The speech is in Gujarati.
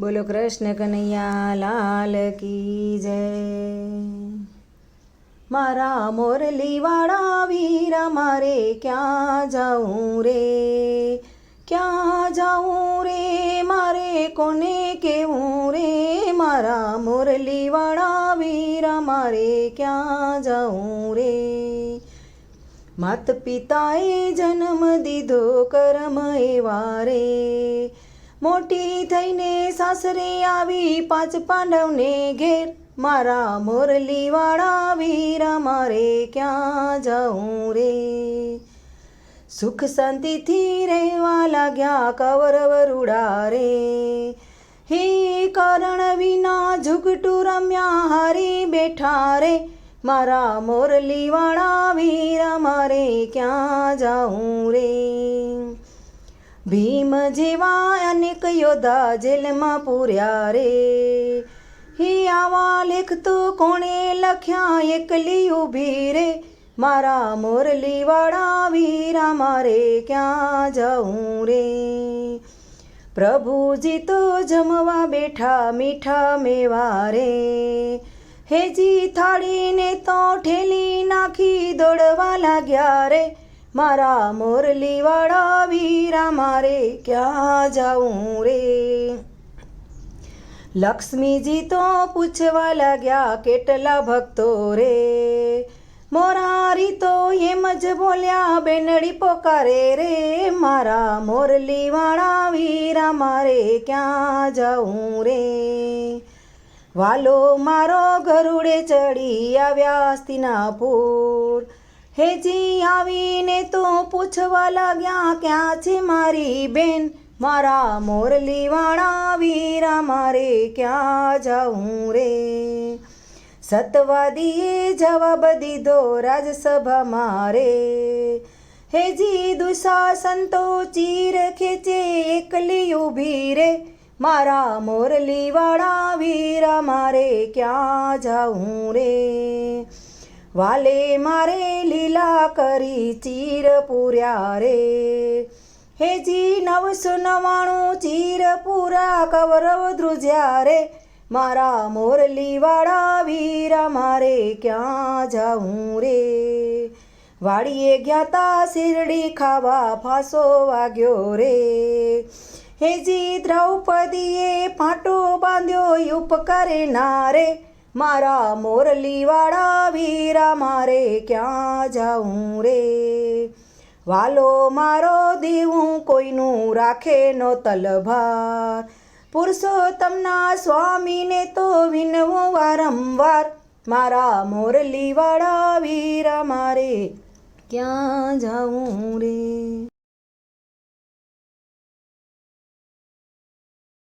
બોલો કૃષ્ણ કનૈયા લાલ કી જય. મારા મોરલીવાળા વીરા, મારે ક્યાં જાઉં રે? ક્યાં જાઉં રે? મારે કોને કેવું રે? મારા મોરલીવાળા વીરા, મારે ક્યાં જાઉં રે? માત પિતાએ જન્મ દીધો કરમ એવા રે. મોટી થઈને સાસરે આવી પાંચ પાંડવને ઘેર. મારા મોરલીવાળા વીરા મારે ક્યાં જાઉં રે? સુખ શાંતિથી રહેવા લાગ્યા કૌરવ રૂડા રે. હે કારણ વિના ઝુગટું રમ્યા હારી બેઠા રે. મારા મોરલીવાળા વીરા મારે ક્યાં જાઉં રે? ભીમ જેવા અનેક યોદ્ધા જેલમાં પૂર્યા રે. હે આવા લેખ તો કોણે લખ્યા? એકલી ઊભી રે. મારા મોરલીવાળા વીરા મારે ક્યાં જાઉં રે? પ્રભુજી તો જમવા બેઠા, મીઠા મેવા રે. હેજી થાળીને તો ઠેલી નાખી દોડવા લાગ્યા રે. મારા મોરલીવાળા વીરા, મારે ક્યાં જાઉં રે? લક્ષ્મીજી તો પૂછવા લાગ્યા, કેટલા ભક્તો રે? મોરારી તો એમ જ બોલ્યા, બેનડી પોકારે રે? મારા મોરલીવાળા વીરા, મારે ક્યાં જાઉં રે? વાલો મારો ગરુડે ચડી આવ્યા સ્તિનાપુર હેજી આવીને તો પૂછવા લાગ્યા, ક્યાં છે મારી બેન? મારા મોરલીવાળા વીરા, મારે ક્યાં જાઉં રે? સતવાદીએ જવાબ દીધો, રાજસભા મારે. હેજી દુશાસન તો ચીર ખેંચે, એકલી ઊભી રે. મારા મોરલીવાળા વીરા, મારે ક્યાં જાઉં રે? વાલે મારે લીલા કરી ચીર પૂર્યા રે. હેજી નવસો નવાણું ચીર પૂરા કૌરવ ધ્રુજ્યા રે. મારા મોરલીવાળા વીરા મારે ક્યાં જાઉં રે? વાડીએ ગયા તા શીરડી ખાવા ફાંસો વાગ્યો રે. હેજી દ્રૌપદીએ પાટો બાંધ્યો ઉપકારે નારે મારા મોરલીવાળા વીરા, મારે ક્યાં જાઉં રે? વાલો મારો દેવું કોઈનું રાખે નો તલભાર પુરુષોત્તમના સ્વામીને તો વિનવું વારંવાર. મારા મોરલીવાળા વીરા, મારે ક્યાં જાઉં રે?